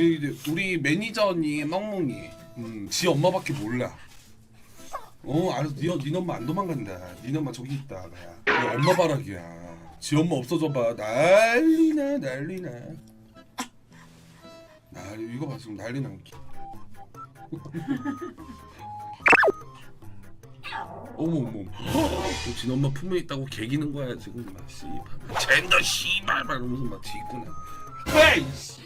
이제 우리 매니저 언니 멍멍이. 음, 지 엄마밖에 몰라. 어 알았어. 니, 니 엄마 안 도망간다. 니 엄마 저기 있다. 나야 너 엄마 바라기야. 지 엄마 없어져봐. 난리나 난리나. 나 이거 봐 지금 난리 난 어머 어머 너진 엄마 품에 있다고 개기는 거야 지금. 막 씨발. 젠더 씨발! 막 이러면서 막 지구나. 에이 씨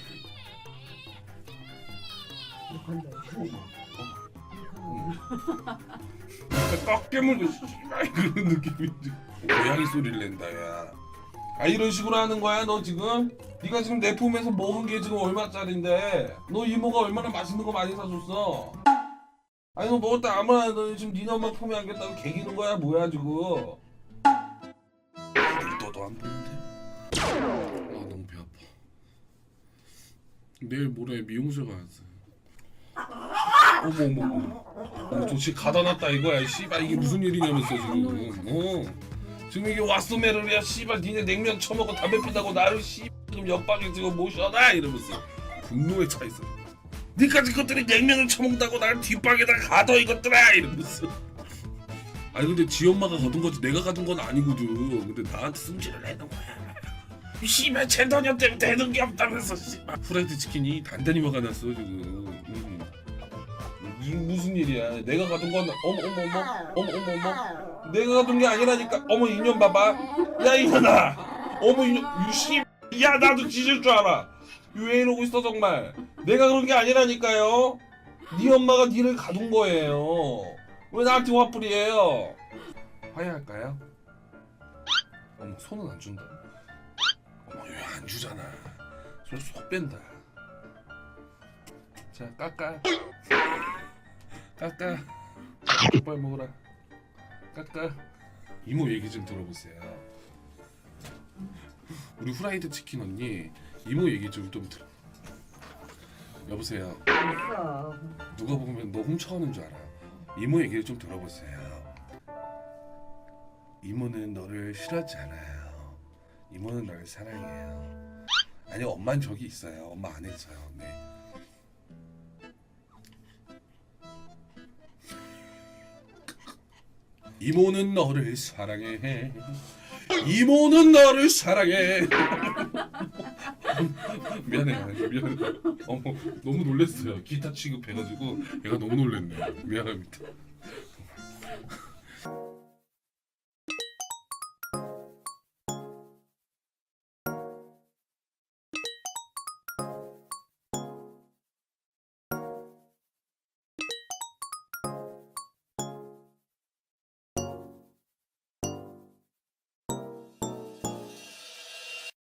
딱 깨물고 씨발. 그런 느낌이지 고양이 소리를 낸다 야 아 이런 식으로 하는 거야 너 지금? 네가 지금 내 품에서 먹은 게 지금 얼마짜린데? 너 이모가 얼마나 맛있는 거 많이 사줬어? 아니 너 먹었다 아무나 너 지금 니네 엄마 품에 안겼다고 개기는 거야 뭐야 지금? 너도 안 보는데? 아 너무 배 아파. 내일 모레 미용실 가야지 어머 어머 어머. 저 지금 가다 놨다 이거야 씨발. 이게 무슨 일이냐면서 지금. 어. 지금 이게 왓소메르야 씨발. 니네 냉면 처먹고 담배 피다고 나를 씨 지금 옆방에 지금 모셔놔! 이러면서 분노에 차 있어. 니까지 것들이 냉면을 처먹다고 나를 뒷방에다 가둬 이것들아! 이러면서. 아니 근데 지 엄마가 가둔 거지. 내가 가둔 건 아니거든. 근데 나한테 승질을 내는 거야. 이 씨발 젠더년 때문에 되는 게 없다면서 씨발. 프라이드 치킨이 단단히 화가 났어 지금. 음. 이 무슨 일이야? 내가 가둔 건 어머 어머 어머 어머 어머 어머. 내가 가둔 게 아니라니까. 어머 인연 봐봐. 야 이년아. 어머 인연. 유씨. 야 나도 지질 줄 알아. 왜 이러고 있어 정말. 내가 그런 게 아니라니까요. 네 엄마가 니를 가둔 거예요. 왜 나한테 화풀이해요? 화해할까요? 어머 손은 안 준다. 어머 왜 안 주잖아. 손쏙 뺀다. 자 깎아 깎아 빨리 먹어라. 깎아 이모 얘기 좀 들어보세요. 우리 후라이드 치킨 언니 이모 얘기 좀 좀 들어 여보세요. 누가 보면 너 훔쳐가는 줄 알아. 이모 얘기를 좀 들어보세요. 이모는 너를 싫어하지 않아요. 이모는 너를 사랑해요. 아니 엄마는 저기 있어요. 엄마 안에 있어요. 네 이모는 너를 사랑해. 이모는 너를 사랑해. 미안해 미안해 어머 너무 놀랬어요. 기타 취급해가지고 얘가 너무 놀랬네. 미안합니다